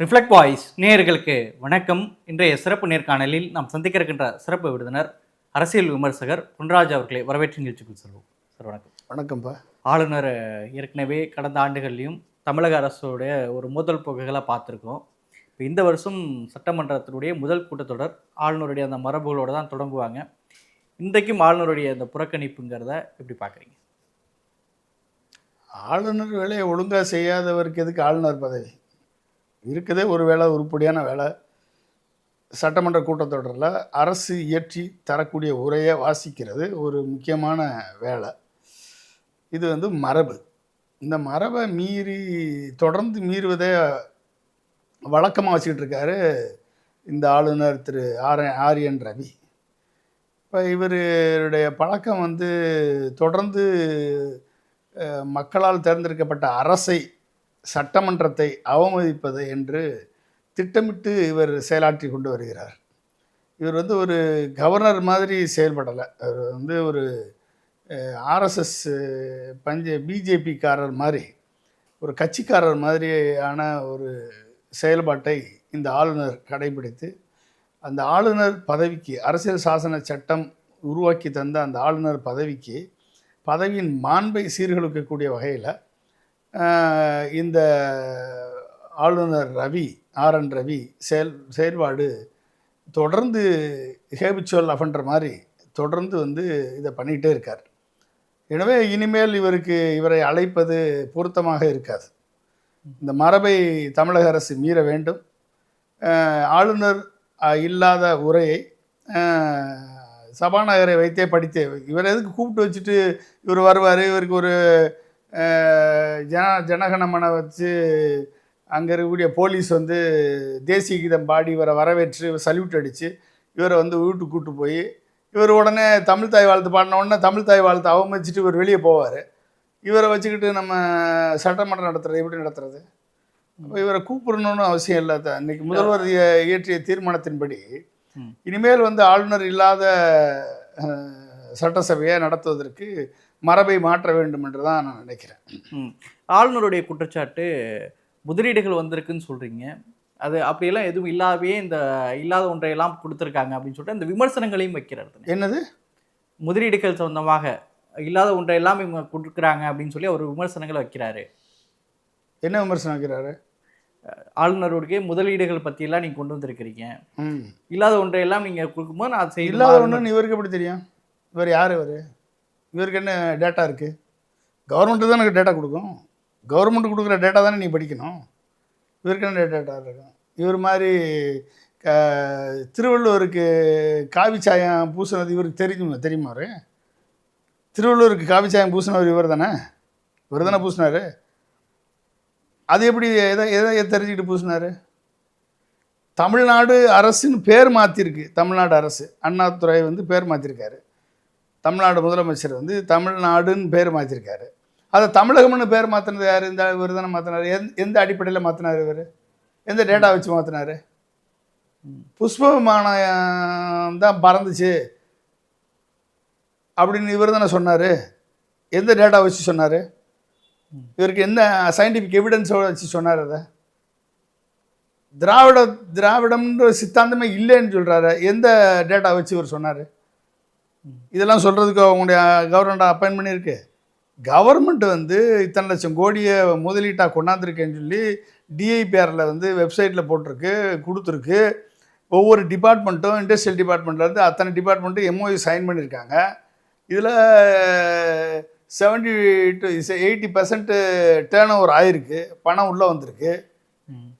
Reflect voice நேயர்களுக்கு வணக்கம். இன்றைய சிறப்பு நேர்காணலில் நாம் சந்திக்க இருக்கின்ற சிறப்பு விருந்தினர் அரசியல் விமர்சகர் பொன்ராஜ் அவர்களை வரவேற்று நிகழ்ச்சிக்குள் செல்வோம். சார் வணக்கம். வணக்கம்ப்பா. ஆளுநர் ஏற்கனவே கடந்த ஆண்டுகள்லையும் தமிழக அரசோடைய ஒரு முதல் புகைகளை பார்த்துருக்கோம். இப்போ இந்த வருஷம் சட்டமன்றத்தினுடைய முதல் கூட்டத்தொடர் ஆளுநருடைய அந்த மரபுகளோடு தான் தொடங்குவாங்க. இன்றைக்கும் ஆளுநருடைய அந்த புறக்கணிப்புங்கிறத எப்படி பார்க்குறீங்க? ஆளுநர் வேலையை ஒழுங்காக செய்யாதவருக்கு எதுக்கு ஆளுநர் பதவி? இருக்கதே ஒரு வேலை உருப்படியான வேலை சட்டமன்ற கூட்டத்தொடரில் அரசு இயற்றி தரக்கூடிய உரையை வாசிக்கிறது ஒரு முக்கியமான வேலை இது வந்து மரபு. இந்த மரபை மீறி தொடர்ந்து மீறுவதே வழக்கமாக வச்சுக்கிட்டு இருக்காரு இந்த ஆளுநர் திரு ஆர் ஆரியன் ரவி. இப்போ இவருடைய பழக்கம் வந்து தொடர்ந்து மக்களால் தேர்ந்தெடுக்கப்பட்ட அரசை சட்டமன்றத்தை அவமதிப்பது என்று திட்டமிட்டு இவர் செயலாற்றி கொண்டு வருகிறார். இவர் வந்து ஒரு கவர்னர் மாதிரி செயல்படலை. அவர் வந்து ஒரு ஆர்எஸ்எஸ் பஞ்ச பிஜேபிக்காரர் மாதிரி ஒரு கட்சிக்காரர் மாதிரியான ஒரு செயல்பாட்டை இந்த ஆளுநர் கடைபிடித்து அந்த ஆளுநர் பதவிக்கு அரசியல் சாசன சட்டம் உருவாக்கி தந்த அந்த ஆளுநர் பதவிக்கு பதவியின் மாண்பை சீர்குலைக்கக்கூடிய வகையில் இந்த ஆளுநர் ரவி ஆர் என் ரவி செயல் செயல்பாடு தொடர்ந்து ஹேபிச்சுவல் அஃபன்ற மாதிரி தொடர்ந்து வந்து இதை பண்ணிகிட்டே இருக்கார். எனவே இனிமேல் இவருக்கு இவரை அழைப்பது பொருத்தமாக இருக்காது. இந்த மரபை தமிழக அரசு மீற வேண்டும். ஆளுநர் இல்லாத உரையை சபாநாயகரை வைத்தே படித்தே இவர் எதுக்கு கூப்பிட்டு வச்சுட்டு இவர் வருவார்? இவருக்கு ஒரு ஜன ஜனகணமனை வச்சு அங்கே இருக்கக்கூடிய போலீஸ் வந்து தேசிய கீதம் பாடி இவரை வரவேற்று சல்யூட் அடித்து இவரை வந்து வீட்டுக்கு கூட்டு போய் இவர் உடனே தமிழ் தாய் வாழ்த்து பாடின உடனே தமிழ் தாய் வாழ்த்து அவமதிச்சுட்டு இவர் வெளியே போவார். இவரை வச்சுக்கிட்டு நம்ம சட்டமன்றம் நடத்துறது எப்படி நடத்துறது? அப்போ இவரை கூப்பிடணும்னு அவசியம் இல்லை. இன்னைக்கு முதல்வர் இய- இயற்றிய தீர்மானத்தின்படி. இனிமேல் வந்து ஆளுநர் இல்லாத சட்டசபையை நடத்துவதற்கு மரபை மாற்ற வேண்டும் என்று தான் நான் நினைக்கிறேன். ஆளுநருடைய குற்றச்சாட்டு முதலீடுகள் வந்திருக்குன்னு சொல்றீங்க. அது அப்படியெல்லாம் எதுவும் இல்லாதவே இந்த இல்லாத ஒன்றையெல்லாம் கொடுத்துருக்காங்க அப்படின்னு சொல்லிட்டு இந்த விமர்சனங்களையும் வைக்கிறார் என்னது? முதலீடுகள் சொந்தமாக இல்லாத ஒன்றையெல்லாம் இவங்க கொடுக்குறாங்க அப்படின்னு சொல்லி அவர் விமர்சனங்களை வைக்கிறாரு. என்ன விமர்சனம் வைக்கிறாரு? ஆளுநருடைய முதலீடுகள் பற்றியெல்லாம் நீங்கள் கொண்டு வந்திருக்கிறீங்க. இல்லாத ஒன்றையெல்லாம் நீங்கள் கொடுக்கும்போது நான்? இல்லாத ஒன்று இவருக்கு எப்படி தெரியும்? இவர் யார் இவர்? இவருக்கு என்ன டேட்டா இருக்குது கவர்மெண்ட்டு தான் எனக்கு டேட்டா கொடுக்கும். கவர்மெண்ட் கொடுக்குற டேட்டா தானே நீ படிக்கணும். இவருக்கு என்ன டேட்டா இருக்கும்? இவர் மாதிரி க திருவள்ளுவருக்கு காவி சாயம் பூசினது இவருக்கு தெரியுமா தெரியுமா அவர்? திருவள்ளுவருக்கு காவி சாயம் பூசினவர் இவர் தானே? இவர் தானே பூசினார். அது எப்படி எதை எதை தெரிஞ்சுக்கிட்டு பூசினார்? தமிழ்நாடு அரசுன்னு பேர் மாற்றிருக்கு தமிழ்நாடு அரசு. அண்ணாதுரை வந்து பேர் மாற்றிருக்காரு தமிழ்நாடு முதலமைச்சர் வந்து தமிழ்நாடுன்னு பேர் மாற்றிருக்காரு அதை தமிழகம்னு பேர் மாற்றினது யார்? இந்த இவர் தானே மாற்றினார் எந்த எந்த அடிப்படையில் மாற்றினார் இவர்? எந்த டேட்டா வச்சு மாற்றினார் புஷ்ப விமானம் தான் பறந்துச்சு அப்படின்னு இவர் தானே சொன்னார். எந்த டேட்டா வச்சு சொன்னார்? இவருக்கு என்ன சயின்டிஃபிக் எவிடன்ஸோட வச்சு சொன்னார் அதை? திராவிட திராவிடம்ன்ற சித்தாந்தமே இல்லைன்னு சொல்கிறாரு எந்த டேட்டா வச்சு இவர் சொன்னார்? இதெல்லாம் சொல்கிறதுக்கு அவங்களுடைய கவர்மெண்ட் அப்பாயின் பண்ணியிருக்கு. கவர்மெண்ட் வந்து இத்தனை லட்சம் கோடியை முதலீட்டாக கொண்டாந்துருக்கேன்னு சொல்லி டிஐபிஆரில் வந்து வெப்சைட்டில் போட்டிருக்கு கொடுத்துருக்கு. ஒவ்வொரு டிபார்ட்மெண்ட்டும் இண்டஸ்ட்ரியல் டிபார்ட்மெண்ட்லேருந்து அத்தனை டிபார்ட்மெண்ட்டும் எம்ஓயு சைன் பண்ணியிருக்காங்க. இதில் seventy to eighty percent turn over ஆயிருக்கு. பணம் உள்ளே வந்திருக்கு.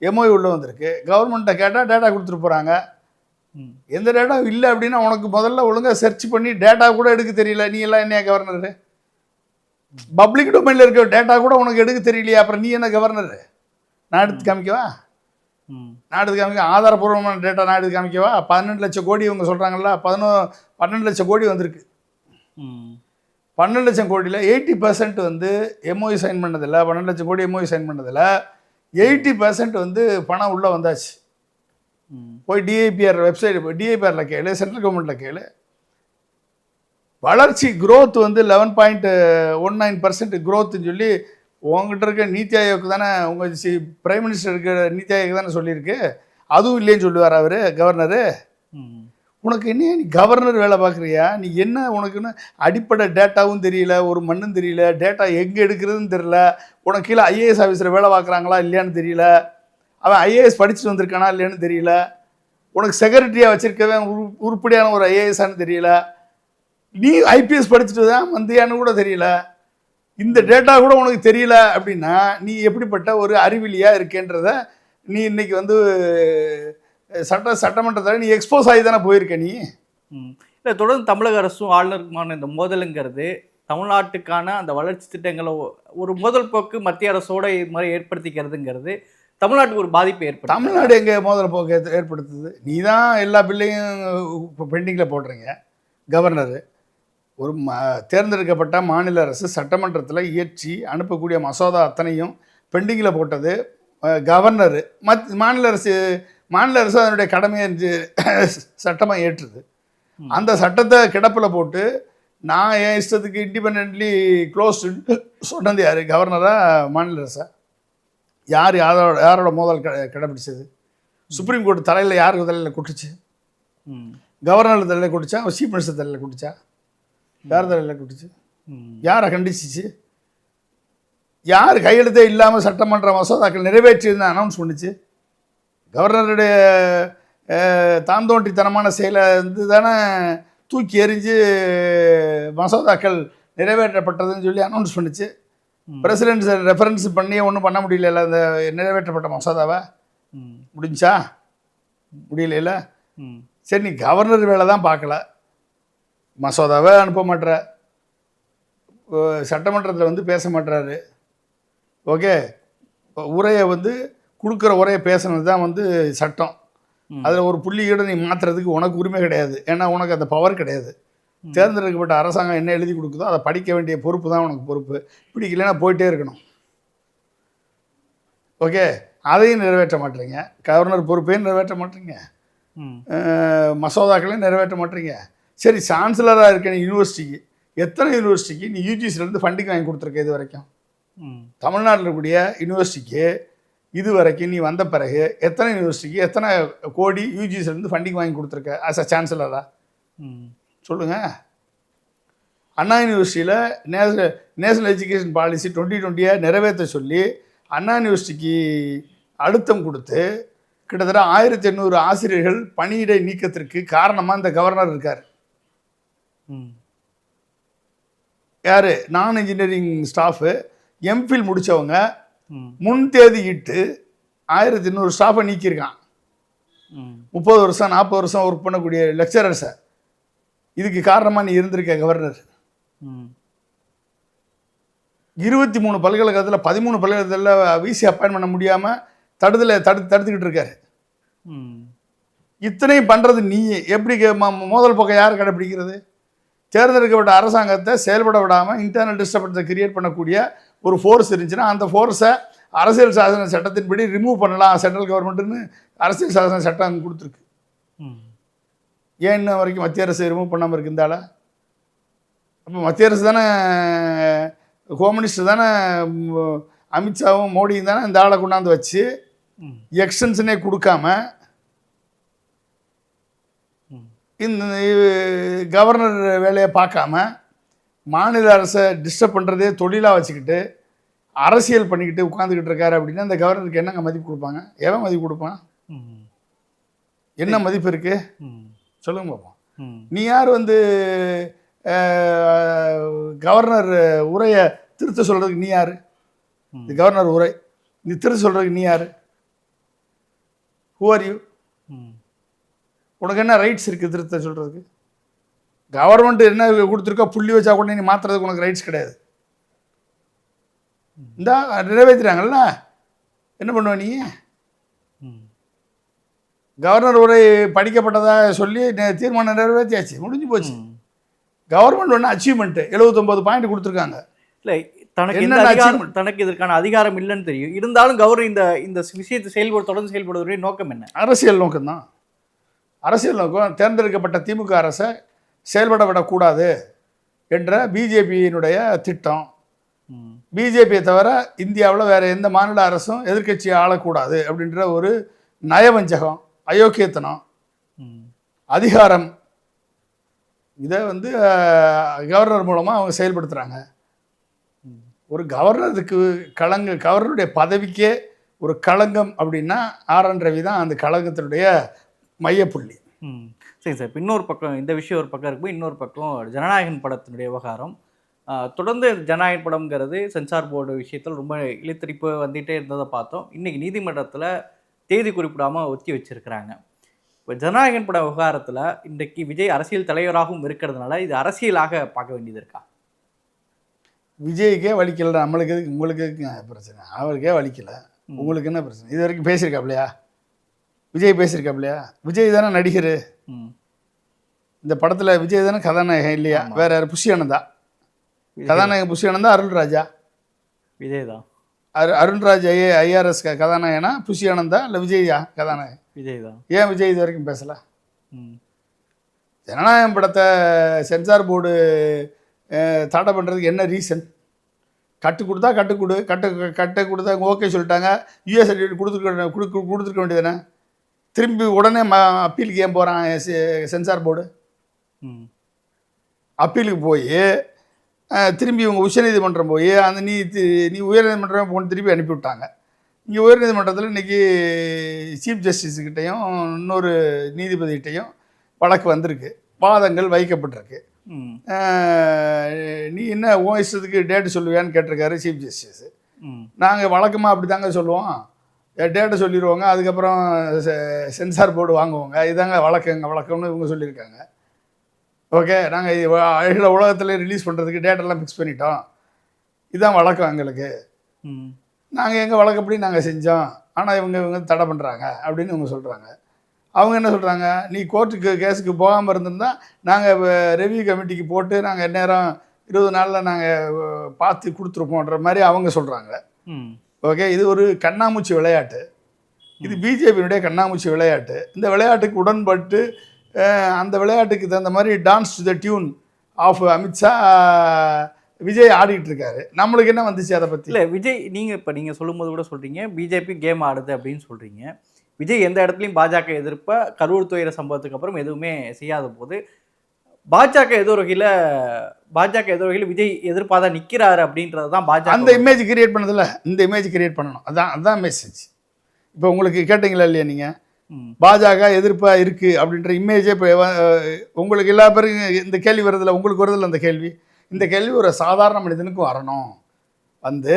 எம்ஓயு உள்ளே வந்திருக்கு. கவர்மெண்ட்டை கேட்டால் டேட்டா கொடுத்துட்டு போகிறாங்க. எந்த டேட்டா இல்லை அப்படின்னா உனக்கு முதல்ல ஒழுங்காக சர்ச் பண்ணி டேட்டா கூட எடுக்க தெரியல. நீ எல்லாம் என்ன கவர்னர் பப்ளிக் டொமைனில் இருக்க டேட்டா கூட உனக்கு எடுக்க தெரியலையா. அப்புறம் நீ என்ன கவர்னர் நான் எடுத்து காமிக்கவா? ம். நான் எடுத்து காமிக்க ஆதாரபூர்வமான டேட்டா நான் எடுத்து காமிக்கவா? பன்னெண்டு லட்சம் கோடி இவங்க சொல்கிறாங்கல்ல பதினோ பன்னெண்டு லட்சம் கோடி வந்திருக்கு. ம். பன்னெண்டு லட்சம் கோடியில் எயிட்டி பர்சன்ட் வந்து எம்ஓயு சைன் பண்ணதில்ல பன்னெண்டு லட்சம் கோடி எம்ஓயு சைன் பண்ணதில்ல எயிட்டி பர்சன்ட் வந்து பணம் உள்ளே வந்தாச்சு. போய் டிஐபிஆர் வெப்சைட் போய் டிஐபிஆரில் கேளு சென்ட்ரல் கவர்மெண்ட்டில் கேளு. வளர்ச்சி growth வந்து eleven point one nine percent க்ரோத்துன்னு சொல்லி உங்ககிட்ட இருக்க நீத்தி ஆயோக் தானே உங்கள் சி பிரைம் மினிஸ்டர் இருக்க நீத்தி ஆயோக் தானே சொல்லியிருக்கு. அதுவும் இல்லைன்னு சொல்லுவார் அவர் கவர்னரு உனக்கு என்ன நீ கவர்னர் வேலை பார்க்குறியா? நீ என்ன உனக்குன்னு அடிப்படை டேட்டாவும் தெரியல ஒரு மண்ணும் தெரியல டேட்டா எங்கே எடுக்கிறதுன்னு தெரியல உனக்கு கீழே ஐஏஎஸ் ஆஃபீஸர் வேலை பார்க்குறாங்களா இல்லையான்னு தெரியல. அவன் ஐஏஎஸ் படிச்சுட்டு வந்திருக்கானா இல்லைன்னு தெரியல. உனக்கு செக்ரட்டரியாக வச்சுருக்கவே உரு உருப்படியான ஒரு ஐஏஎஸ்ஸான்னு தெரியல. நீ ஐபிஎஸ் படிச்சுட்டு தான் வந்தியான்னு கூட தெரியல. இந்த டேட்டா கூட உனக்கு தெரியல அப்படின்னா நீ எப்படிப்பட்ட ஒரு அறிவிலியாக இருக்கேன்றத நீ இன்னைக்கு வந்து சட்ட சட்டமன்றத்தில் நீ எக்ஸ்போஸ் ஆகி தானே போயிருக்க நீ? இல்லை தொடர்ந்து தமிழக அரசும் ஆளுநருக்குமான இந்த மோதலுங்கிறது தமிழ்நாட்டுக்கான அந்த வளர்ச்சி திட்டங்களை ஒரு மோதல் போக்கு மத்திய அரசோட இது மாதிரி ஏற்படுத்திக்கிறதுங்கிறது தமிழ்நாட்டுக்கு ஒரு பாதிப்பை ஏற்படுத்தும் தமிழ்நாடு எங்கே மோதல் போக்கு ஏற்ப- ஏற்படுத்துது? நீ தான் எல்லா பில்லையும் இப்போ பெண்டிங்கில் போடுறீங்க கவர்னர் ஒரு ம தேர்ந்தெடுக்கப்பட்ட மாநில அரசு சட்டமன்றத்தில் இயற்றி அனுப்பக்கூடிய மசோதா அத்தனையும் பெண்டிங்கில் போட்டது கவர்னர் மத் மாநில அரசு மாநில அரசு அதனுடைய கடமையை சட்டமாக ஏற்றுது. அந்த சட்டத்தை கிடப்பில் போட்டு நான் என் இஷ்டத்துக்கு இண்டிபெண்ட்லி க்ளோஸ் சொன்னது யார்? கவர்னரா மாநில அரசா? யார் யாரோட யாரோட மோதல் க கடைப்பிடிச்சது சுப்ரீம் கோர்ட் தலையில் யாருக்கு தலையில் கொட்டுச்சு? ம். கவர்னர் தலையில் கொட்டுச்சா? சீஃப் மினிஸ்டர் தலையில் கொட்டுச்சா? யார் தலையில் கொட்டுச்சு? ம். யாரை கண்டிச்சிச்சு? யார் கையெழுத்தே இல்லாமல் சட்டமன்ற மசோதாக்கள் நிறைவேற்றியதுன்னு அனௌன்ஸ் பண்ணுச்சு? கவர்னருடைய தாந்தோண்டித்தனமான செயலை வந்து தானே தூக்கி எறிஞ்சு மசோதாக்கள் நிறைவேற்றப்பட்டதுன்னு சொல்லி அனௌன்ஸ் பண்ணுச்சு. பிரசிடென்ட் ரெஃபரன்ஸ் பண்ணி ஒன்றும் பண்ண முடியல அந்த நிறைவேற்றப்பட்ட மசோதாவை? முடிஞ்சா? முடியல ம். சரி நீ கவர்னர் வேலை தான் பார்க்கல. மசோதாவை அனுப்ப மாட்ற. சட்டமன்றத்தில் வந்து பேச மாட்றாரு. ஓகே. உரையை வந்து கொடுக்குற உரையை பேசுனது தான் வந்து சட்டம். அதில் ஒரு புள்ளியோட நீ மாற்றுறதுக்கு உனக்கு உரிமை கிடையாது. ஏன்னா உனக்கு அந்த பவர் கிடையாது. தேர்ந்தெடுக்கப்பட்ட அரசாங்கம் என்ன எழுதி கொடுக்குதோ அதை படிக்க வேண்டிய பொறுப்பு தான் உனக்கு பொறுப்பு. பிடிக்கலைன்னா போயிட்டே இருக்கணும். ஓகே? அதையும் நிறைவேற்ற மாட்டீங்க. கவர்னர் பொறுப்பையும் நிறைவேற்ற மாட்டீங்க. ம். அஹ், மசோதாக்களையும் நிறைவேற்ற மாட்டீங்க. சரி சான்சலராக இருக்க நீ யூனிவர்சிட்டிக்கு எத்தனை யூனிவர்சிட்டிக்கு நீ யூஜிசிலேருந்து ஃபண்டிங் வாங்கி கொடுத்துருக்க இது வரைக்கும்? தமிழ்நாட்டில் இருக்கக்கூடிய யூனிவர்சிட்டிக்கு இது வரைக்கும் நீ வந்த பிறகு எத்தனை யூனிவர்சிட்டிக்கு எத்தனை கோடி யூஜிசிலேருந்து ஃபண்டிங் வாங்கி கொடுத்துருக்க ஆஸ் அ சான்சலரா ம். சொல்லுங்கள் அண்ணா யூனிவர்சிட்டியில் national national education policy twenty டுவெண்ட்டியை நிறைவேற்ற சொல்லி அண்ணா யூனிவர்சிட்டிக்கு அழுத்தம் கொடுத்து கிட்டத்தட்ட ஆயிரத்தி எண்ணூறு ஆசிரியர்கள் பணியிடை நீக்கத்திற்கு காரணமாக இந்த கவர்னர் இருக்கார். ம். யார்? நான் இன்ஜினியரிங் ஸ்டாஃபு எம்ஃபில் முடித்தவங்க முன் தேதியிட்டு ஆயிரத்தி எண்ணூறு ஸ்டாஃபை நீக்கியிருக்கான். முப்பது வருஷம் நாற்பது வருஷம் ஒர்க் பண்ணக்கூடிய லெக்சரர்ஸை இதுக்கு காரணமாக நீ இருந்திருக்க கவர்னர் இருபத்தி மூணு பல்கலைக்கழகத்தில் பதிமூணு பல்கலைக்கழகத்தில் விசி அப்பாயின் பண்ண முடியாமல் தடுதல தடு தடுத்துக்கிட்டு இருக்காரு. ம். இத்தனையும் பண்ணுறது நீ எப்படி மோதல் பக்கம் யார் கடைப்பிடிக்கிறது? தேர்ந்தெடுக்கப்பட்ட அரசாங்கத்தை செயல்பட விடாமல் இன்டர்னல் டிஸ்டர்பன்ஸை கிரியேட் பண்ணக்கூடிய ஒரு ஃபோர்ஸ் இருந்துச்சுன்னா அந்த ஃபோர்ஸை அரசியல் சாசன சட்டத்தின்படி ரிமூவ் பண்ணலாம் சென்ட்ரல் கவர்மெண்ட்டுன்னு அரசியல் சாசன சட்டம் கொடுத்துருக்கு. ம். ஏன் இன்ன வரைக்கும் மத்திய அரசு ரிமூவ் பண்ணாமல் இருக்கு இந்த ஆளை அப்போ மத்திய அரசு தானே ஹோம் மினிஸ்டர் தானே அமித்ஷாவும் மோடியும் தானே இந்த ஆளை கொண்டாந்து வச்சு எக்ஸ்டென்ஷனே கொடுக்காம இந்த கவர்னர் வேலையை பார்க்காம மாநில அரசை டிஸ்டர்ப் பண்ணுறதே தொழிலாக வச்சுக்கிட்டு அரசியல் பண்ணிக்கிட்டு உட்காந்துக்கிட்டு இருக்காரு அப்படின்னா இந்த கவர்னருக்கு என்னங்க மதிப்பு கொடுப்பாங்க? எவன் மதிப்பு கொடுப்பான்? என்ன மதிப்பு இருக்குது சொல்லுங்க பார்ப்போம் ம். நீ யார் வந்து கவர்னர் உரையை திருத்த சொல்கிறதுக்கு நீ யார்? கவர்னர் உரை நீ திருத்த சொல்கிறதுக்கு நீ யார்? ஹூ ஆர் யூ உனக்கு என்ன ரைட்ஸ் இருக்குது திருத்த சொல்கிறதுக்கு கவர்மெண்ட் என்ன கொடுத்துருக்கோ புள்ளி வச்சா கூட நீ மாற்றுறதுக்கு உனக்கு ரைட்ஸ் கிடையாது. இந்தா நிறைவேற்றிட்டாங்கல்ல என்ன பண்ணுவ நீ? கவர்னர் உரை படிக்கப்பட்டதா சொல்லி தீர்மானம் நிறைவேற்றியாச்சு. முடிஞ்சு போச்சு. கவர்மெண்ட் ஒன்று அச்சீவ்மெண்ட்டு எழுபத்தொம்பது பாயிண்ட் கொடுத்துருக்காங்க. இல்லை தனக்கு என்னென்ன அதிகாரம்? தனக்கு இதற்கான அதிகாரம் இல்லைன்னு தெரியும். இருந்தாலும் கௌரவ இந்த இந்த விஷயத்தை செயல்பட தொடர்ந்து செயல்படுவதற்குரிய நோக்கம் என்ன? அரசியல் நோக்கம்தான். அரசியல் நோக்கம் தேர்ந்தெடுக்கப்பட்ட திமுக அரசை செயல்பட விடக்கூடாது என்ற பிஜேபியினுடைய திட்டம். பிஜேபியை தவிர இந்தியாவில் வேற எந்த மாநில அரசும் எதிர்க்கட்சியை ஆளக்கூடாது அப்படின்ற ஒரு நயவஞ்சகம். அயோக்கியத்தனம் அதிகாரம் இதை வந்து கவர்னர் மூலமாக அவங்க செயல்படுத்துகிறாங்க. ஒரு கவர்னருக்கு களங்க கவர்னருடைய பதவிக்கே ஒரு களங்கம் அப்படின்னா ஆர். என். ரவி தான் அந்த களங்கத்தினுடைய மையப்புள்ளி. ம். சரி சார் இப்போ இன்னொரு பக்கம் இந்த விஷயம் ஒரு பக்கம் இருக்கும் இன்னொரு பக்கம் ஜனநாயகன் படத்தினுடைய விவகாரம். தொடர்ந்து ஜனநாயகன் படம்ங்கிறது சென்சார் போர்டு விஷயத்தில் ரொம்ப இழுத்தடிப்பு வந்துகிட்டே இருந்ததை பார்த்தோம். இன்னைக்கு நீதிமன்றத்தில் தேதி குறிப்பிடாமல் ஒத்தி வச்சிருக்கிறாங்க. இப்போ ஜனநாயகன் பட விவகாரத்தில் இன்றைக்கு விஜய் அரசியல் தலைவராகவும் இருக்கிறதுனால இது அரசியலாக பார்க்க வேண்டியது இருக்கா? விஜய்க்கே வலிக்கல நம்மளுக்கு உங்களுக்கு பிரச்சனை? அவருக்கே வலிக்கல. உங்களுக்கு என்ன பிரச்சனை? இது வரைக்கும் பேசியிருக்காப்லையா? விஜய் பேசியிருக்காப்லையா? விஜய் தானே நடிகர். இந்த படத்தில் விஜய் தானே கதாநாயகன் இல்லையா. வேற யார்? புஷி ஆனந்தா கதாநாயகன் புஷி ஆனந்தா அருள்ராஜா. விஜய் தான். அரு அருண்ராஜ் ஐஏ ஐஆர்எஸ் கதாநாயகனா புஷி ஆனந்தா இல்லை விஜயா கதாநாயகன்? விஜய் தான் ஏன் விஜய் இது வரைக்கும் பேசல? ம். ஜனநாயகம் படத்தை சென்சார் போர்டு தடை பண்ணுறதுக்கு என்ன ரீசன்? கட்டு கொடுத்தா கட்டு கொடு கட்டு கட்டு கொடுத்தா ஓகே சொல்லிட்டாங்க. யூஎஸ் சர்டிஃபிகேட் கொடுத்துருக்க கொடுக்க கொடுத்துருக்க வேண்டியதானே திரும்பி உடனே ம அப்பீலுக்கு ஏன் போகிறான் சென்சார் போர்டு? ம். அப்பீலுக்கு போய் திரும்பி இவங்க உச்சநீதிமன்றம் போய் அந்த நீ தி- நீ உயர்நீதிமன்றம் போன திருப்பி அனுப்பி விட்டாங்க இங்கே உயர்நீதிமன்றத்தில் இன்றைக்கி சீஃப் ஜஸ்டிஸுக்கிட்டையும் இன்னொரு நீதிபதிகிட்டையும் வழக்கு வந்திருக்கு. வாதங்கள் வைக்கப்பட்டிருக்கு. நீ என்ன உன் இஷ்டத்துக்கு டேட்டு சொல்லுவியான்னு கேட்டிருக்காரு சீஃப் ஜஸ்டிஸ் நாங்கள் வழக்கமாக அப்படி தாங்க சொல்லுவோம். டேட்டை சொல்லிடுவோங்க அதுக்கப்புறம் சென்சார் போர்டு வாங்குவோங்க. இதாங்க வழக்கங்க வழக்கம்னு இவங்க சொல்லியிருக்காங்க. ஓகே நாங்கள் அகில உலகத்தில் ரிலீஸ் பண்ணுறதுக்கு டேட்டெல்லாம் ஃபிக்ஸ் பண்ணிட்டோம். இதுதான் வழக்கம் எங்களுக்கு. நாங்கள் எங்கள் வழக்கப்படி நாங்கள் செஞ்சோம். ஆனால் இவங்க இவங்க தடை பண்ணுறாங்க அப்படின்னு இவங்க சொல்கிறாங்க அவங்க என்ன சொல்கிறாங்க நீ கோர்ட்டுக்கு கேஸுக்கு போகாமல் இருந்திருந்தா நாங்கள் ரெவியூ கமிட்டிக்கு போட்டு நாங்கள் நேரம் இருபது நாளில் நாங்கள் பார்த்து கொடுத்துருப்போன்ற மாதிரி அவங்க சொல்கிறாங்க ஓகே இது ஒரு கண்ணாமூச்சி விளையாட்டு. இது பிஜேபியினுடைய கண்ணாமூச்சி விளையாட்டு. இந்த விளையாட்டுக்கு உடன்பட்டு அந்த விளையாட்டுக்கு தகுந்த மாதிரி dance to the tune of Amit Shah Vijay ஆடிட்டு இருக்காரு. நம்மளுக்கு என்ன வந்துச்சு அதை பற்றி இல்லை விஜய் நீங்கள் இப்போ நீங்கள் சொல்லும்போது கூட சொல்கிறீங்க பிஜேபி கேம் ஆடுது அப்படின்னு சொல்கிறீங்க விஜய் எந்த இடத்துலையும் பாஜக எதிர்ப்ப கரூர் துயர சம்பவத்துக்கு அப்புறம் எதுவுமே செய்யாத போது பாஜக ஏதோ ஒரு வகையில் பாஜக ஏதோ வகையில் விஜய் எதிர்ப்பாக தான் நிற்கிறாரு அப்படின்றது தான் பாஜக அந்த இமேஜ் கிரியேட் பண்ணதில்ல இந்த இமேஜ் கிரியேட் பண்ணணும். அதான் அதான் மெசேஜ் இப்போ உங்களுக்கு கேட்டிங்களா இல்லையா நீங்கள் பாஜக எதிர்ப்பாக இருக்குது அப்படின்ற இமேஜே இப்போ உங்களுக்கு எல்லா பேருக்கும் இந்த கேள்வி வருதில்ல உங்களுக்கு வருதில்ல அந்த கேள்வி? இந்த கேள்வி ஒரு சாதாரண மனிதனுக்கும் வரணும். வந்து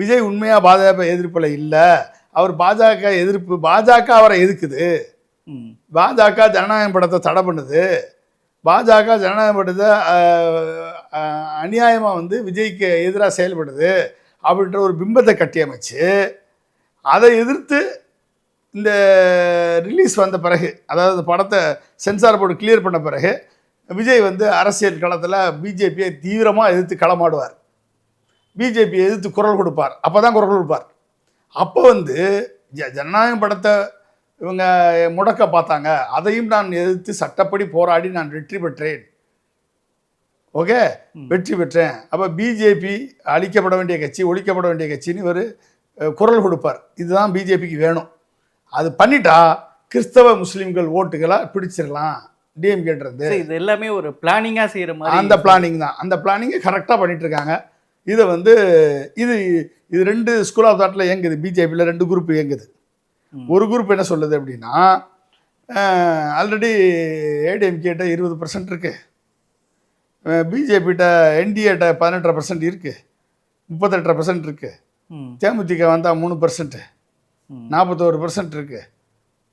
விஜய் உண்மையாக பாஜக எதிர்ப்பில் இல்லை அவர் பாஜக எதிர்ப்பு பாஜக அவரை எதிர்க்குது பாஜக ஜனநாயகம் படத்தை தடை பண்ணுது. பாஜக ஜனநாயகம் படத்தை அநியாயமாக வந்து விஜய்க்கு எதிராக செயல்படுது அப்படின்ற ஒரு பிம்பத்தை கட்டியமைச்சு அதை எதிர்த்து இந்த ரிலீஸ் வந்த பிறகு அதாவது படத்தை சென்சார் போர்டு கிளியர் பண்ண பிறகு விஜய் வந்து அரசியல் களத்தில் பிஜேபியை தீவிரமாக எதிர்த்து களமாடுவார். பிஜேபியை எதிர்த்து குரல் கொடுப்பார். அப்போ தான் குரல் கொடுப்பார். அப்போ வந்து ஜ- ஜனநாயகம் படத்தை இவங்க முடக்க பார்த்தாங்க. அதையும் நான் எதிர்த்து சட்டப்படி போராடி நான் வெற்றி பெற்றேன். ஓகே. வெற்றி பெற்றேன். அப்போ பிஜேபி அழிக்கப்பட வேண்டிய கட்சி ஒழிக்கப்பட வேண்டிய கட்சின்னு இவர் குரல் கொடுப்பார். இதுதான் பிஜேபிக்கு வேணும். அது பண்ணிட்டா கிறிஸ்தவ முஸ்லீம்கள் ஓட்டுகளை பிடிச்சிடலாம் டிஎம்கேன்றது இது எல்லாமே ஒரு பிளானிங்காக செய்கிற மாதிரி அந்த பிளானிங் தான். அந்த பிளானிங்கை கரெக்டாக பண்ணிட்டு இருக்காங்க இதை வந்து இது இது ரெண்டு ஸ்கூல் ஆஃப் தாட்டில் இயங்குது. பிஜேபியில் ரெண்டு குரூப் இயங்குது. ஒரு குரூப் என்ன சொல்லுது அப்படின்னா ஆல்ரெடி ஏடிஎம்கேட்ட இருபது பர்சன்ட் இருக்கு. பிஜேபிகிட்ட என்டிஏட்ட பதினெட்டரை பர்சன்ட் இருக்கு. முப்பத்தெட்டரை பர்சன்ட் இருக்கு. ம். தேமுதிக வந்தால் மூணு பர்சன்ட் ம் நாற்பத்தோரு பர்சன்ட் இருக்கு.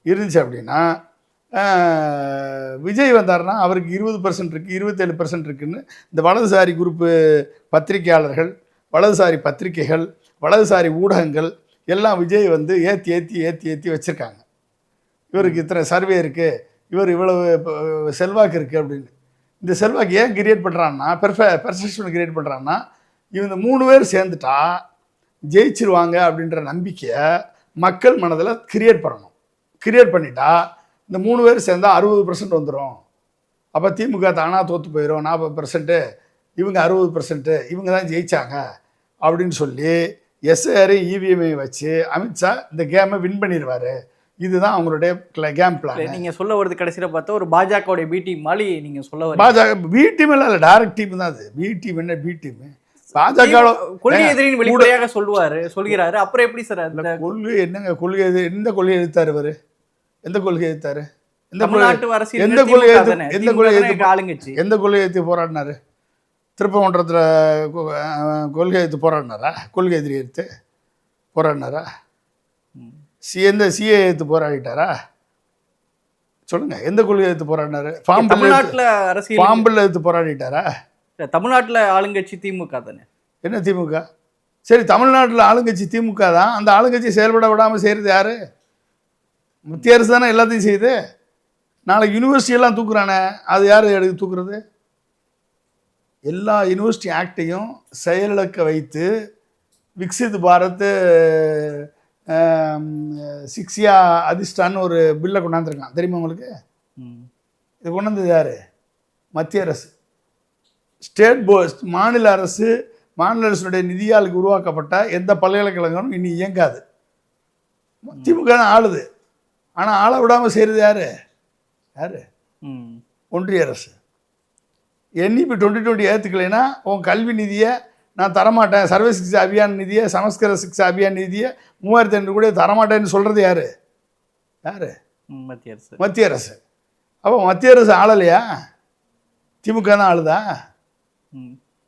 இருந்துச்சு அப்படின்னா விஜய் வந்தாருன்னா அவருக்கு இருபது பர்சன்ட் இருக்குது இருபத்தேழு பர்சன்ட் இருக்குன்னு இந்த வலதுசாரி குரூப்பு பத்திரிகையாளர்கள் வலதுசாரி பத்திரிகைகள் வலதுசாரி ஊடகங்கள் எல்லாம் விஜய் வந்து ஏற்றி ஏற்றி ஏற்றி ஏற்றி வச்சுருக்காங்க. இவருக்கு இத்தனை சர்வே இருக்குது இவர் இவ்வளவு செல்வாக்கு இருக்குது அப்படின்னு. இந்த செல்வாக்கு ஏன் கிரியேட் பண்ணுறான்னா பெர்ஃபெ பெர்செப்ஷன் கிரியேட் பண்ணுறான்னா இவங்க மூணு பேர் சேர்ந்துட்டா ஜெயிச்சிருவாங்க அப்படின்ற நம்பிக்கையை மக்கள் மனதில் கிரியேட் பண்ணணும். கிரியேட் பண்ணிட்டா இந்த மூணு பேர் சேர்ந்தா அறுபது பர்சன்ட் வந்துடும் அப்போ திமுக தானாக தோற்று போயிடும் நாற்பது பர்சன்ட்டு இவங்க அறுபது பர்சன்ட்டு இவங்க தான் ஜெயிச்சாங்க அப்படின்னு சொல்லி எஸ்ஐஆரை இவிஎம்ஐ வச்சு அமித்ஷா இந்த கேமை வின் பண்ணிடுவார் இதுதான் அவங்களுடைய கேம் பிளான் இல்ல, நீங்க சொல்ல வருது கடைசியில பார்த்தா ஒரு பாஜகவுடைய பி டீம் மாதிரி நீங்க சொல்ல பாஜக பி டீம் இல்லை டைரக்ட் டீம் தான் அது. பி டீம் என்ன பி டீம் பாஜக கொள்கை எதிரின்னு வெளிப்படையாக சொல்லுவாரு சொல்கிறாரு. அப்புறம் எப்படி சார் அந்த கொள்கை என்னங்க கொள்கை எது எந்த கொள்கை எதிர்த்தாரு இவரு? எந்த கொள்கை எதிர்த்தாரு? தமிழ்நாட்டு அரசியல் எந்த கொள்கை. எந்த கொள்கை ஆளுங்கட்சி. எந்த கொள்கை எதிர்த்து போராடினாரு? திருப்பமன்றத்தில் கொள்கை எதிர்த்து போராடினாரா? கொள்கை எதிரி எடுத்து போராடினாரா. சி எந்த சிஏ எதிர்த்து போராடிட்டாரா? சொல்லுங்க எந்த கொள்கை எதிர்த்து போராடினாரு? ஃபார்ம் பில் எதிர்த்து போராடிட்டாரா? இல்ல, தமிழ்நாட்டுல ஆளுங்கட்சி திமுக தானே? என்ன திமுக? சரி தமிழ்நாட்டில் ஆளுங்கட்சி திமுக தான். அந்த ஆளுங்கட்சி செயல்பட விடாமல் செய்கிறது யாரு? மத்திய அரசு தானே எல்லாத்தையும் செய்யுது. நாளைக்கு யூனிவர்சிட்டி எல்லாம் தூக்குறானே அது யார் எடுத்து தூக்குறது? எல்லா யூனிவர்சிட்டி ஆக்டையும் செயலிழக்க வைத்து விக்சித் பாரத் சிக்ஸியா அதிர்ஷ்டான்னு ஒரு பில்லை கொண்டாந்துருக்கான். தெரியுமா உங்களுக்கு? ம். இது கொண்டு வந்தது யார்? மத்திய அரசு. ஸ்டேட் போர்ட் மாநில அரசு மாநில அரசுடைய நிதியால் உருவாக்கப்பட்ட எந்த பல்கலைக்கழகமும் இனி இயங்காது. திமுக தான் ஆளுது. ஆனால் ஆள விடாமல் செய்கிறது யார்? யார். ஒன்றிய அரசு. என்இபி டுவெண்ட்டி டுவெண்ட்டி ஏற்றுக்கலைன்னா உன் கல்வி நிதியை நான் தரமாட்டேன். சர்வ சிக்ஷா அபியான் நிதியை சமஸ்கிருத சிக்ஷா அபியான் நிதியை மூவாயிரத்தி ஐநூறு கூட தரமாட்டேன்னு சொல்கிறது யார்? யார்? மத்திய அரசு. மத்திய அரசு. அப்போ மத்திய அரசு ஆளலையா? திமுக தான் ஆளுதா.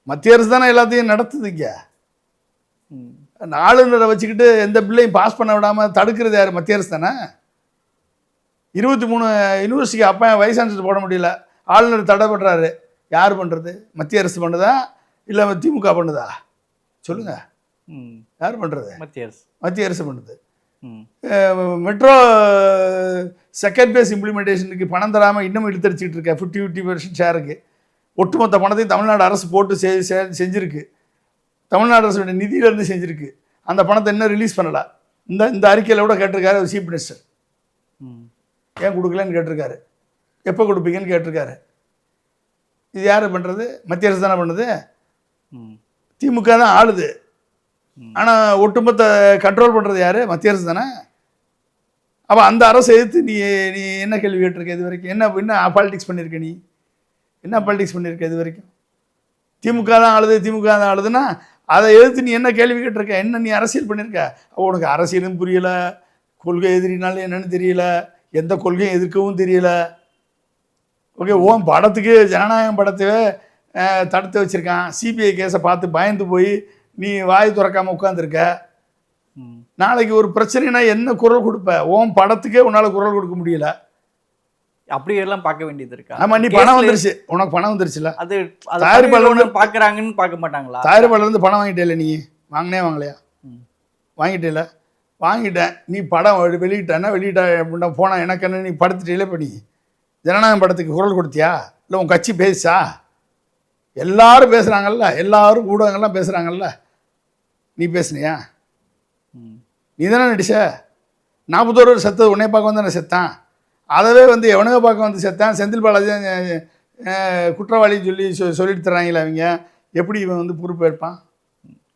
மத்திய அரசு தானே எல்லாத்தையும் நடத்துதுங்க. ம். அந்த ஆளுநரை வச்சுக்கிட்டு எந்த பிள்ளையும் பாஸ் பண்ண விடாமல் தடுக்கிறது யார்? மத்திய அரசு தானே? இருபத்தி மூணு யூனிவர்சிட்டிக்கு அப்போ வைஸ் சான்சலர் போட முடியல. ஆளுநர் தடை பண்ணுறாரு யார் பண்ணுறது மத்திய அரசு பண்ணுதா? இல்லை திமுக பண்ணுதா? சொல்லுங்கள் ம். யார் பண்ணுறது மத்திய அரசு. மத்திய அரசு பண்ணுது. ம். மெட்ரோ செகண்ட் பேஸ் இம்ப்ளிமெண்டேஷனுக்கு பணம் தராமல் இன்னும் இழுத்தடிச்சிட்டு இருக்க. ஃபிஃப்டி ஃபிஃப்டி பர்சன்ட் ஷேருக்கு ஒட்டுமொத்த பணத்தையும் தமிழ்நாடு அரசு போட்டு செஞ்சிருக்கு. தமிழ்நாடு அரசுடைய நிதியிலேருந்து செஞ்சிருக்கு. அந்த பணத்தை இன்னும் ரிலீஸ் பண்ணல. இந்த இந்த அறிக்கையில் கூட கேட்டிருக்காரு சீஃப் மினிஸ்டர். ஏன் கொடுக்கலன்னு கேட்டிருக்காரு. எப்போ கொடுப்பீங்கன்னு கேட்டிருக்காரு. இது யார் பண்ணுறது மத்திய அரசு தானே பண்ணுது. திமுக தான் ஆளுது. ஆனால் ஒட்டுமொத்த கண்ட்ரோல் பண்ணுறது யார்? மத்திய அரசு தானே? அப்போ அந்த அரசை எதிர்த்து நீ நீ என்ன கேள்வி கேட்டிருக்க இது வரைக்கும்? என்ன என்ன பாலிடிக்ஸ் பண்ணியிருக்க நீ? என்ன பாலிடிக்ஸ் பண்ணியிருக்க இது வரைக்கும்? திமுக தான் ஆளுது திமுக தான் ஆளுதுன்னா அதை எதிர்த்து நீ என்ன கேள்வி கேட்டிருக்க? என்ன நீ அரசியல் பண்ணியிருக்க உனக்கு அரசியலும் புரியல. கொள்கை எதிரினாலும் என்னன்னு தெரியல. எந்த கொள்கையும் எதிர்க்கவும் தெரியல. ஓகே ஓன் படத்துக்கு ஜனநாயகம் படத்தையே அஹ், தடுத்து வச்சுருக்கான். சிபிஐ கேஸை பார்த்து பயந்து போய் நீ வாய் திறக்காம உட்காந்துருக்க. நாளைக்கு ஒரு பிரச்சனைனா என்ன குரல் கொடுப்ப? ஓன் படத்துக்கே உன்னால் குரல் கொடுக்க முடியல. அப்படி எல்லாம் பார்க்க வேண்டியது இருக்கா? ஆமா நீ பணம் வந்துருச்சு. உனக்கு பணம் வந்துருச்சுல? அது தயாரிப்பாளர் பார்க்கறாங்கன்னு பார்க்க மாட்டாங்களா? தயாரிப்பாளர்லேருந்து பணம் வாங்கிட்டேல நீ? வாங்கினே வாங்கலையா? ம். வாங்கிட்டேல. வாங்கிட்டேன். நீ படம் வெளியிட்டேன்னா வெளியிட்ட அப்படின்னா போனால் எனக்கு என்ன நீ படுத்துட்டீல இப்போ நீ? ஜனநாயகம் படத்துக்கு குரல் கொடுத்தியா? இல்லை உன் கட்சி பேசுச்சா? எல்லாரும் பேசுகிறாங்கல்ல எல்லாரும் ஊடகங்கள்லாம் பேசுகிறாங்கல்ல நீ பேசுனியா? ம். நீ தானே நடிச்ச? நாற்பத்தோரு செத்தது. உன்னை பார்க்க வந்து செத்தான்? அதவே வந்து எவனுங்க பார்க்க வந்து செத்தான் செந்தில் பாலாஜி குற்றவாளின்னு சொல்லி சொ சொல்லிட்டு தர்றாங்களே அவங்க. எப்படி இவன் வந்து பொறுப்பேற்பான்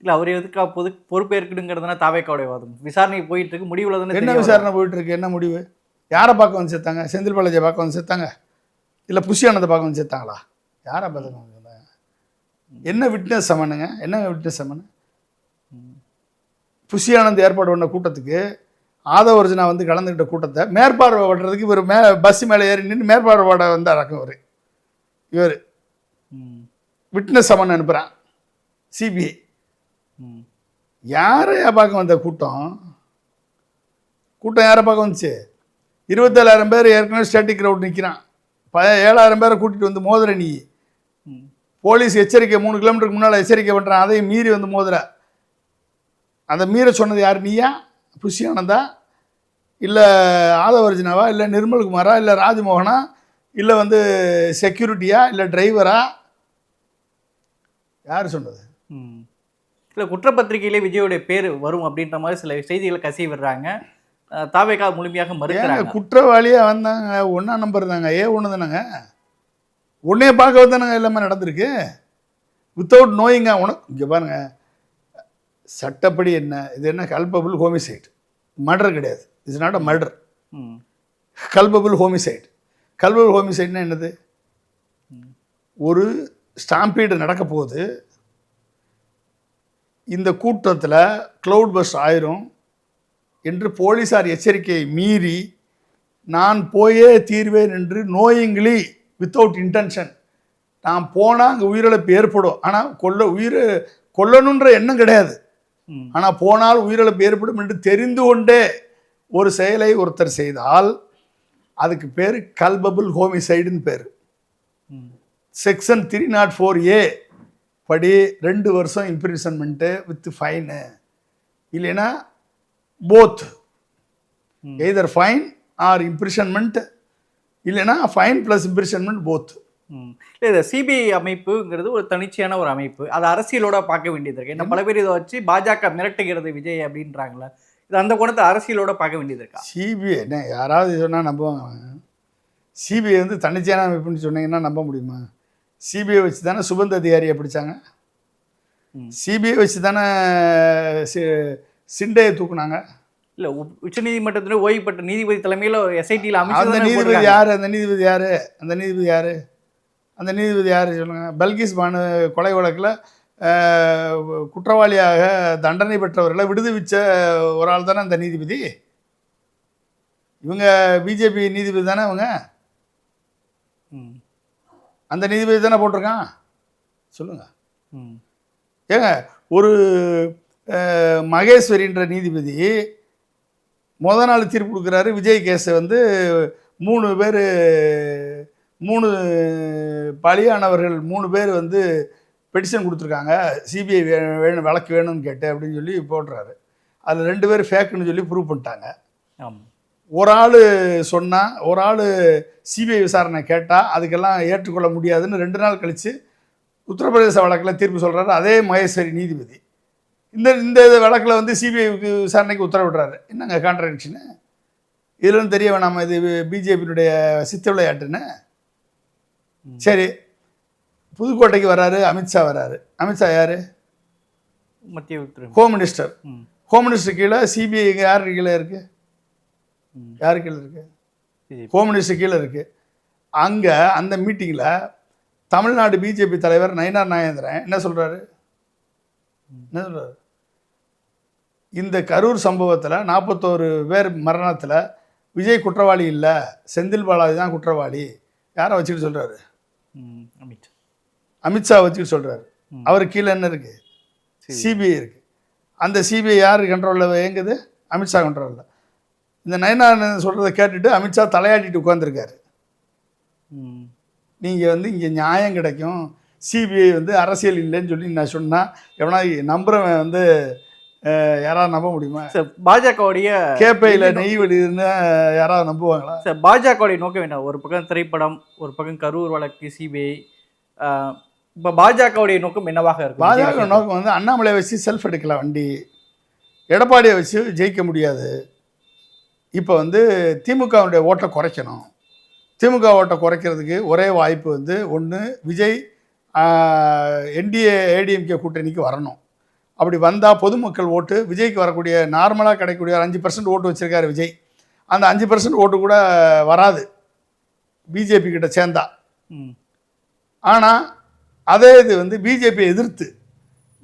இல்ல அவர் எதுக்கு பொது பொறுப்பேற்கணுங்கிறதுனா தாவேக்காவுடைய வாதம் விசாரணை போயிட்டு இருக்கு முடிவுல தானே என்ன. விசாரணை போயிட்டு இருக்கு என்ன முடிவு? யாரை பார்க்க வந்து செத்தாங்க? செந்தில் பாலாஜியை பார்க்க வந்து செத்தாங்க? இல்லை புஷியானதை பார்க்க வந்து செத்தாங்களா? யாரை வந்து செத்தாங்க? என்ன விட்னஸ் சமனுங்க என்ன விட்னஸ் சமன் புஷியானந்த் ஏற்பாடு பண்ண கூட்டத்துக்கு ஆதவர்ஜனா வந்து கலந்துக்கிட்ட கூட்டத்தை மேற்பார்வை படுறதுக்கு இவர் மே பஸ் மேலே ஏறி நின்று மேற்பார்வை பட வந்தாராக்கும் இவர். இவர். ம். விட்னஸ் சமன் அனுப்புகிறான் சிபிஐ ம். யாரையா பார்க்க வந்த கூட்டம்? கூட்டம் யாரை பார்க்க வந்துச்சு? இருபத்தேழாயிரம் பேர் ஏற்கனவே ஸ்டாட்டிக் கிரவுட் நிற்கிறான் ப ஏழாயிரம் பேரை கூட்டிகிட்டு வந்து மோதுற நீ. போலீஸ் எச்சரிக்கை மூணு கிலோமீட்டருக்கு முன்னால் எச்சரிக்கை பண்ணுறான் அதையும் மீறி வந்து மோதுற. அதை மீற சொன்னது யார்? நீயா? புஷி ஆனந்தா? இல்லை ஆதவர்ஜினாவா? இல்லை நிர்மல்குமாரா? இல்லை ராஜ்மோகனா? இல்லை வந்து செக்யூரிட்டியா இல்லை டிரைவரா யார் சொன்னது? ம். இல்ல குற்றப்பத்திரிகையிலே விஜயோடைய பேர் வரும் அப்படின்ற மாதிரி சில செய்திகளை கசி விடுறாங்க. தாவேக்கா முழுமையாக மறுக்கிறாங்க. குற்றவாளியாக வந்தாங்க? ஒன்றா நம்பர் தாங்க. ஏ ஒன்று தானங்க? உன்னைய பார்க்க வந்தானுங்க எல்லாமே நடந்திருக்கு. வித்தவுட் நோயிங்க உனக்கு இங்கே பாருங்க. சட்டப்படி என்ன? இது என்ன? கல்பபிள் ஹோமிசைட் மர்டர் கிடையாது. It's not a murder culpable homicide culpable ஹோமிசைட்னா என்னது? ஒரு ஸ்டாம்பீடு நடக்க போகுது. இந்த கூட்டத்தில் க்ளவுட் பஸ் ஆயிரும் என்று போலீசார் எச்சரிக்கையை மீறி நான் போயே தீர்வேன் என்று நோயிங்லி வித்தவுட் இன்டென்ஷன் நான் போனால் அங்கே உயிரிழப்பு ஏற்படும். ஆனால் கொல்ல உயிர் கொல்லணுன்ற எண்ணம் கிடையாது. ஆனால் போனால் உயிரிழப்பு ஏற்படும் என்று தெரிந்து கொண்டே ஒரு செயலை ஒருத்தர் செய்தால் அதுக்கு பேர் கல்பபிள் ஹோமிசைடுன்னு பேர். Section three not four A படி ரெண்டு வருஷம் இம்ப்ரிசன்மெண்ட்டு வித் ஃபைனு இல்லைன்னா both. Either fine or imprisonment இல்லைன்னா ஃபைன் ப்ளஸ் இம்ப்ரிசன்மெண்ட் போத் இல்லை இந்த சிபிஐ அமைப்புங்கிறது ஒரு தனிச்சையான ஒரு அமைப்பு. அதை அரசியலோட பார்க்க வேண்டியது இருக்கு. என்ன பல பேர் இதை வச்சு பாஜக மிரட்டுகிறது விஜய் அப்படின்றாங்களே. இது அந்த குணத்தை அரசியலோட பார்க்க வேண்டியது இருக்கா? சிபிஐ என்ன யாராவது சொன்னால் நம்புவாங்க சிபிஐ வந்து தன்னிச்சையான அமைப்புன்னு சொன்னீங்கன்னா நம்ப முடியுமா? சிபிஐ வச்சு தானே சுபந்த அதிகாரியை பிடிச்சாங்க. சிபிஐ வச்சு தானே சி- சிண்டையை தூக்குனாங்க. இல்ல உ- உச்சநீதிமன்றத்துல ஓய்வு பெற்ற நீதிபதி தலைமையில எஸ்ஐடியில் அந்த அமைச்சர் நீதிபதி யார்? அந்த நீதிபதி யார்? அந்த நீதிபதி யார்? அந்த நீதிபதி யார் சொல்லுங்க? பல்கிஸ் பானு கொலை வழக்கில் குற்றவாளியாக தண்டனை பெற்றவர்களை விடுவிச்ச ஒரு ஆள் தானே அந்த நீதிபதி? இவங்க பிஜேபி நீதிபதி தானே அவங்க? ம். அந்த நீதிபதி தானே போட்டிருக்கான்? சொல்லுங்க. ம். ஏங்க ஒரு மகேஸ்வரின்ற நீதிபதி முத நாள் தீர்ப்பு கொடுக்குறாரு. விஜய் கேஸை வந்து மூணு பேர் மூணு பலியானவர்கள் மூணு பேர் வந்து பெட்டிஷன் கொடுத்துருக்காங்க. சிபிஐ வேணும் வழக்கு வேணும்னு கேட்டு அப்படின்னு சொல்லி போடுறாரு. அதில் ரெண்டு பேர் ஃபேக்குன்னு சொல்லி ப்ரூவ் பண்ணிட்டாங்க. ஆமாம் ஒரு ஆள் சொன்னால் ஒரு ஆள் சிபிஐ விசாரணை கேட்டால் அதுக்கெல்லாம் ஏற்றுக்கொள்ள முடியாதுன்னு ரெண்டு நாள் கழித்து உத்தரப்பிரதேச வழக்கில் தீர்ப்பு சொல்கிறாரு அதே மகேஸ்வரி நீதிபதி. இந்த இந்த வழக்கில் வந்து சிபிஐக்கு விசாரணைக்கு உத்தரவிடுறாரு. என்னங்க கான்ட்ரடிக்ஷனு இதுலன்னு தெரிய வேணாமா? இது பிஜேபியினுடைய சித்த விளையாட்டுன்னு. சரி. புதுக்கோட்டைக்கு வராரு அமித்ஷா வராரு. அமித்ஷா யார்? மத்திய உள்துறை ஹோம் மினிஸ்டர் ஹோம் மினிஸ்டர் கீழே சிபிஐ யார் கீழே இருக்குது ம். யார் கீழே இருக்குது பிஜேபி ஹோம் மினிஸ்டர் கீழே இருக்குது அங்கே அந்த மீட்டிங்கில் தமிழ்நாடு பிஜேபி தலைவர் நயினார் நாகேந்திரன் என்ன சொல்கிறாரு என்ன சொல்கிறாரு இந்த கரூர் சம்பவத்தில் நாற்பத்தோரு பேர் மரணத்தில் விஜய் குற்றவாளி இல்லை. செந்தில் பாலாஜி தான் குற்றவாளி. யாரை வச்சுக்கிட்டு சொல்கிறாரு அமித். அமித்ஷா வச்சுக்கிட்டு சொல்கிறாரு. அவர் கீழே என்ன இருக்குது. சிபிஐ. இருக்குது அந்த சிபிஐ யார் கண்ட்ரோலில் இயங்குது? அமித்ஷா கண்ட்ரோலில் இந்த நயனார் சொல்கிறத கேட்டுட்டு அமித்ஷா தலையாட்டிட்டு உட்காந்துருக்காரு நீங்கள் வந்து இங்கே நியாயம் கிடைக்கும். சிபிஐ வந்து அரசியல் இல்லைன்னு சொல்லி நான் சொன்னால் எவனா நம்புறவன் வந்து யாராவது நம்ப முடியுமா? சார் பாஜகவுடைய கேப்பையில் நெய் வெளியுதுன்னு யாராவது நம்புவாங்களா? சார் பாஜகவுடைய நோக்கம் என்ன? ஒரு பக்கம் திரைப்படம் ஒரு பக்கம் கரூர் வழக்கு சிபிஐ இப்போ பாஜகவுடைய நோக்கம் என்னவாக இருக்கும்? பாஜக நோக்கம் வந்து அண்ணாமலையை வச்சு செல்ஃப் எடுக்கலாம் வண்டி. எடப்பாடியை வச்சு ஜெயிக்க முடியாது. இப்போ வந்து திமுகவுடைய ஓட்டை குறைக்கணும். திமுக ஓட்டை குறைக்கிறதுக்கு ஒரே வாய்ப்பு வந்து ஒன்று விஜய் என்டிஏ ஏடிஎம்கே கூட்டணிக்கு வரணும். அப்படி வந்தால் பொதுமக்கள் ஓட்டு விஜய்க்கு வரக்கூடிய நார்மலாக கிடைக்கக்கூடிய ஒரு அஞ்சு பர்சன்ட் ஓட்டு வச்சுருக்காரு விஜய். அந்த அஞ்சு பர்சன்ட் ஓட்டு கூட வராது. பிஜேபி கிட்ட சேர்ந்தா. ம். ஆனால் அதே இது வந்து பிஜேபி எதிர்த்து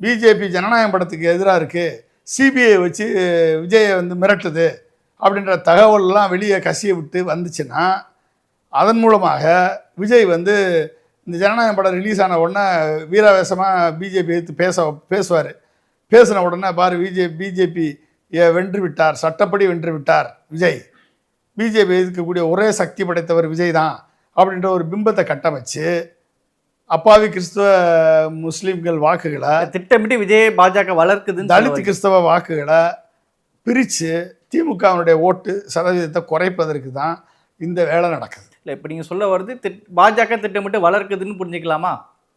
பிஜேபி ஜனநாயகம் படத்துக்கு எதிராக இருக்குது சிபிஐ வச்சு விஜயை வந்து மிரட்டுது அப்படின்ற தகவல்லாம் வெளியே கசிய விட்டு வந்துச்சுன்னா அதன் மூலமாக விஜய் வந்து இந்த ஜனநாயகம் படம் ரிலீஸ் ஆன உடனே வீராவேசமாக பிஜேபி எதிர்த்து பேச பேசுவார். பேசின உடனே பாரு பிஜேபி பிஜேபி வென்று விட்டார் சட்டப்படி வென்று விட்டார் விஜய். பிஜேபி எதிர்க்கக்கூடிய ஒரே சக்தி படைத்தவர் விஜய் தான் அப்படின்ற ஒரு பிம்பத்தை கட்டமைச்சு அப்பாவி கிறிஸ்துவ முஸ்லீம்கள் வாக்குகளை திட்டமிட்டு விஜய் பாஜக வளர்க்குதுன்னு சொல்ல தலித். கிறிஸ்தவ வாக்குகளை பிரித்து திமுகவினுடைய ஓட்டு சதவீதத்தை குறைப்பதற்கு தான் இந்த வேலை நடக்குது. இல்ல இப்போ நீங்க சொல்ல வருது திட்- பாஜக திட்டமிட்டு வளர்க்குதுன்னு புரிஞ்சுக்கலாமா?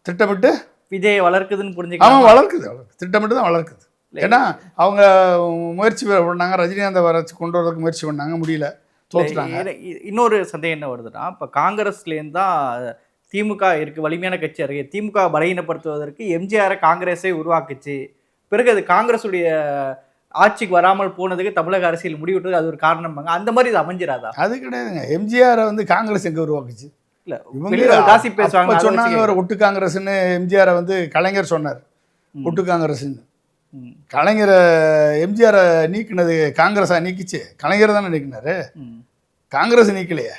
திட்டமிட்டு விஜயை வளர்க்குதுன்னு அவன் புரிஞ்சுக்கலாமா. வளர்க்குது வளர்க்குது. திட்டமிட்டு தான் வளர்க்குது ஏன்னா அவங்க முயற்சி பண்ணாங்க. ரஜினிகாந்தை வர கொண்டு வரதுக்கு முயற்சி பண்ணாங்க. முடியல. தோத்துட்டாங்க. இன்னொரு சந்தேகம் என்ன வருதுன்னா இப்போ காங்கிரஸ்லேருந்து தான் திமுக இருக்கு. வலிமையான கட்சியாக இருக்கு. திமுக பலகீனப்படுத்துவதற்கு எம்ஜிஆரை காங்கிரஸே உருவாக்குச்சு. பிறகு அது காங்கிரஸுடைய ஆட்சிக்கு வராமல் போனதுக்கு தமிழக அரசியல் முடிவிட்டது அது ஒரு காரணம்பாங்க. அந்த மாதிரி இது அமைஞ்சிராதா? அது கிடையாதுங்க. எம்ஜிஆரை வந்து காங்கிரஸ் எங்கே உருவாக்குச்சு? சொன்னாங்க ஒரு ஒட்டு காங்கிரஸ்னு எம்ஜிஆரை வந்து கலைஞர் சொன்னார். ஒட்டு காங்கிரஸ்ன்னு. கலைஞரை எம்ஜிஆரை நீக்கினது காங்கிரஸா நீக்கிச்சு. கலைஞர் தானே நீக்கினாரு. காங்கிரஸ் நீக்கலையே.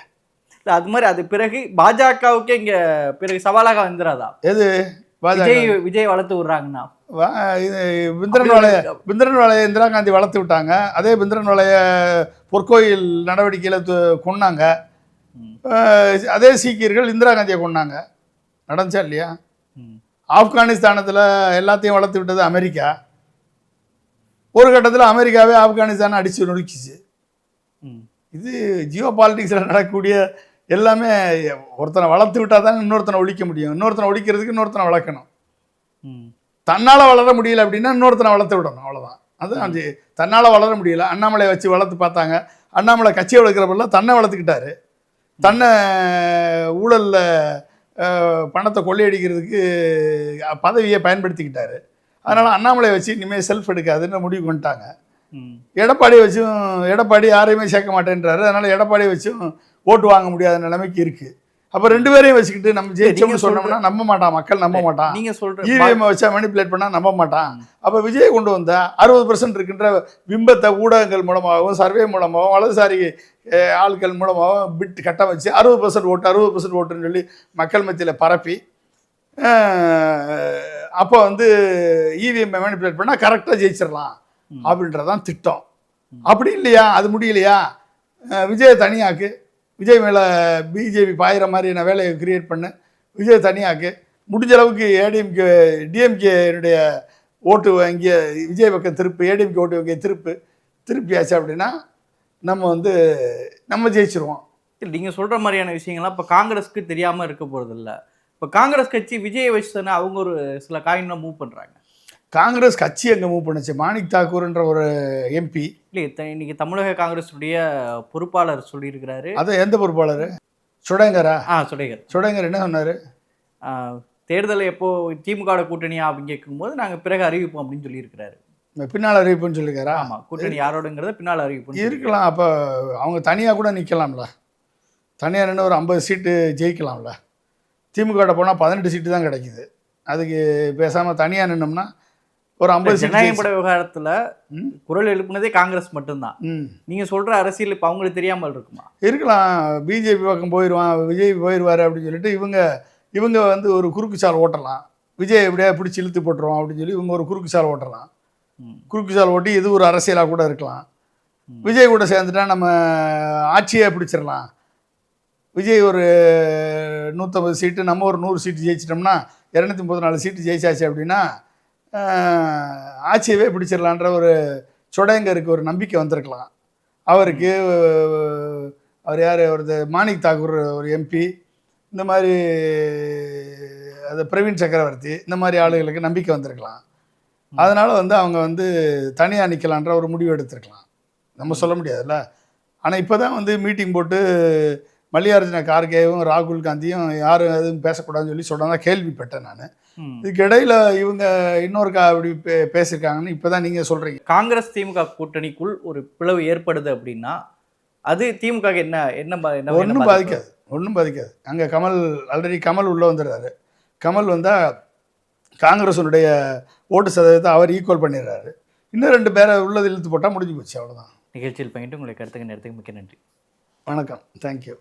இல்ல அது மாதிரி அது பிறகு பாஜகவுக்கே இங்க பிறகு சவாலாக வந்துடாதா எது? விஜய் விஜய் வளர்த்து விடுறாங்கன்னா? வா- இது பிந்திரன் வளைய பிந்திரன் வளைய இந்திரா காந்தி வளர்த்து விட்டாங்க. அதே பிந்திரன் வளைய பொற்கோயில் நடவடிக்கையில் கொன்னாங்க. அதே சீக்கியர்கள் இந்திரா காந்தியை கொன்னாங்க. நடந்துச்சா இல்லையா. ஆப்கானிஸ்தானத்தில் எல்லாத்தையும் வளர்த்து விட்டது அமெரிக்கா. ஒரு கட்டத்தில் அமெரிக்காவே ஆப்கானிஸ்தானை அடித்து நொறுக்கிச்சு. ம். இது ஜியோ பாலிட்டிக்ஸில் நடக்கக்கூடிய எல்லாமே ஒருத்தனை வளர்த்து விட்டால் தான் இன்னொருத்தனை ஒழிக்க முடியும். இன்னொருத்தனை ஒழிக்கிறதுக்கு இன்னொருத்தனை வளர்க்கணும். தன்னால் வளர முடியல அப்படின்னா இன்னொருத்தனை வளர்த்து விடணும் அவ்வளோதான் அது தன்னால் வளர முடியல. அண்ணாமலையை வச்சு வளர்த்து பார்த்தாங்க. அண்ணாமலை கட்சியை வளர்க்குறப்பெல்லாம் தன்னை வளர்த்துக்கிட்டாரு. தன்னை ஊழலில் பணத்தை கொள்ளையடிக்கிறதுக்கு பதவியை பயன்படுத்திக்கிட்டாரு. அதனால் அண்ணாமலையை வச்சு இனிமேல் செல்ஃப் எடுக்காதுன்னு முடிவு பண்ணிட்டாங்க. ம். எடப்பாடி வச்சும் எடப்பாடி யாரையுமே சேர்க்க மாட்டேன்றாரு. அதனால் எடப்பாடி வச்சும் ஓட்டு வாங்க முடியாத நிலைமைக்கு இருக்குது அப்போ ரெண்டு பேரையும் வச்சுக்கிட்டு நம்ம ஜெயிச்சோம்னு சொன்னோம்னா நம்ப மாட்டான் மக்கள் நம்ப மாட்டான். நீங்க சொல்ற இவிஎம் வச்சா மேனிப்புலேட் பண்ணா நம்ப மாட்டான். அப்ப விஜய் கொண்டு வந்த அறுபது பர்சன்ட் இருக்கின்ற பிம்பத்தை ஊடகங்கள் மூலமாகவும் சர்வே மூலமாகவும் வலதுசாரி ஆட்கள் மூலமாகவும் பிட் கட்ட வச்சு அறுபது பர்சன்ட் ஓட்டு அறுபது பர்சன்ட் ஓட்டுன்னு சொல்லி மக்கள் மத்தியில் பரப்பி அப்போ வந்து இவிஎம் மேனிப்புலேட் பண்ணால் கரெக்டாக ஜெயிச்சிடலாம். அப்படின்றதான் திட்டம். அப்படி இல்லையா? அது முடியலையா? விஜயை தனியாக்கு. விஜய் மேலே பிஜேபி பாயிற மாதிரியான வேலையை கிரியேட் பண்ணேன் விஜய் தனியாக்கு. முடிஞ்ச அளவுக்கு ஏடிஎம்கே டிஎம்கேனுடைய ஓட்டு வாங்கிய விஜய் பக்கம் திருப்பு ஏடிஎம்கே ஓட்டு வாங்கிய திருப்பு திருப்பியாச்சு அப்படின்னா நம்ம வந்து நம்ம ஜெயிச்சிருவோம். நீங்கள் சொல்கிற மாதிரியான விஷயங்கள்லாம் இப்போ காங்கிரஸ்க்கு தெரியாமல் இருக்க போகிறதில்ல இப்போ காங்கிரஸ் கட்சி விஜயை வச்சு தானே அவங்க ஒரு சில காயின்லாம் மூவ் பண்ணுறாங்க காங்கிரஸ் கட்சி அங்கே மூவ் பண்ணுச்சு. மாணிக் தாக்கூர்ன்ற ஒரு எம்பி இல்லையே த- இன்னைக்கு தமிழக காங்கிரஸுடைய பொறுப்பாளர் சொல்லியிருக்கிறாரு. அதை எந்த பொறுப்பாளர்? சுடங்கரா? ஆ சுடேகர் சுடங்கர் என்ன சொன்னார்? தேர்தல் எப்போ திமுக கூட்டணியா அப்படின்னு கேட்கும்போது நாங்க பிறகு அறிவிப்போம் அப்படின்னு சொல்லியிருக்கிறாரு. பின்னால் அறிவிப்புன்னு சொல்லியிருக்காரா? ஆமா கூட்டணி யாரோடுங்கிறத பின்னால் அறிவிப்போம் இருக்கலாம். அப்போ அவங்க தனியாக கூட நிற்கலாம்ல தனியாக நின்று ஒரு ஐம்பது சீட்டு ஜெயிக்கலாம்ல. திமுக போனால் பதினெட்டு சீட்டு தான் கிடைக்குது. அதுக்கு பேசாமல் தனியாக நின்னோம்னா ஒரு ஐம்பது ஜனநாயக பட விவகாரத்துல. குரல் எழுப்புனதே காங்கிரஸ் மட்டும்தான். ம். நீங்க சொல்ற அரசியல் இப்ப அவங்களுக்கு தெரியாமல் இருக்குமா? இருக்கலாம். பிஜேபி பக்கம் போயிடுவான் விஜய் போயிடுவார் அப்படின்னு சொல்லிட்டு இவங்க இவங்க வந்து ஒரு குறுக்கு சால் ஓட்டலாம். விஜய் எப்படியா பிடிச்சி இழுத்து போட்டுருவோம் அப்படின்னு சொல்லி இவங்க ஒரு குறுக்கு சால் ஓட்டலாம். குறுக்கு சால் ஓட்டி இது ஒரு அரசியலாக கூட இருக்கலாம். விஜய் கூட சேர்ந்துட்டா நம்ம ஆட்சியை பிடிச்சிடலாம் விஜய் ஒரு நூற்றம்பது சீட்டு நம்ம ஒரு நூறு சீட்டு ஜெயிச்சிட்டோம்னா இரநூத்தி முப்பத்தி நாலு சீட்டு ஜெயிச்சாச்சு அப்படின்னா ஆட்சியவே பிடிச்சிடலான்ற ஒரு சொடங்கருக்கு ஒரு நம்பிக்கை வந்திருக்கலாம். அவருக்கு அவர் யார்? ஒரு மாணிக் தாக்கூர் ஒரு எம்பி இந்த மாதிரி அது பிரவீன் சக்கரவர்த்தி இந்த மாதிரி ஆளுகளுக்கு நம்பிக்கை வந்திருக்கலாம். அதனால் வந்து அவங்க வந்து தனியாக நிற்கலான்ற ஒரு முடிவு எடுத்திருக்கலாம். நம்ம சொல்ல முடியாதுல்ல? ஆனால் இப்போ தான் வந்து மீட்டிங் போட்டு மல்லிகார்ஜுன கார்கேவும் ராகுல் காந்தியும் யாரும் எதுவும் பேசக்கூடாதுன்னு சொல்லி சொன்னதா கேள்விப்பட்டேன் நான். ம். இதுக்கு இடையில இவங்க இன்னொருக்கா அப்படி பே பேசியிருக்காங்கன்னு இப்போ தான் நீங்கள் சொல்கிறீங்க காங்கிரஸ் திமுக கூட்டணிக்குள் ஒரு பிளவு ஏற்படுது அப்படின்னா அது திமுக என்ன என்ன ஒன்றும்? பாதிக்காது. ஒன்றும் பாதிக்காது. அங்கே கமல் ஆல்ரெடி கமல் உள்ளே வந்துடுறாரு. கமல் வந்தால் காங்கிரஸுடைய ஓட்டு சதவீதத்தை அவர் ஈக்குவல் பண்ணிடுறாரு. இன்னும் ரெண்டு பேரை உள்ளது இழுத்து போட்டால் முடிஞ்சு போச்சு அவ்வளோதான் நிகழ்ச்சியில் பங்கிட்டு உங்களை கருத்துக்கு நேரத்துக்கு மிக்க நன்றி. வணக்கம். தேங்க்யூ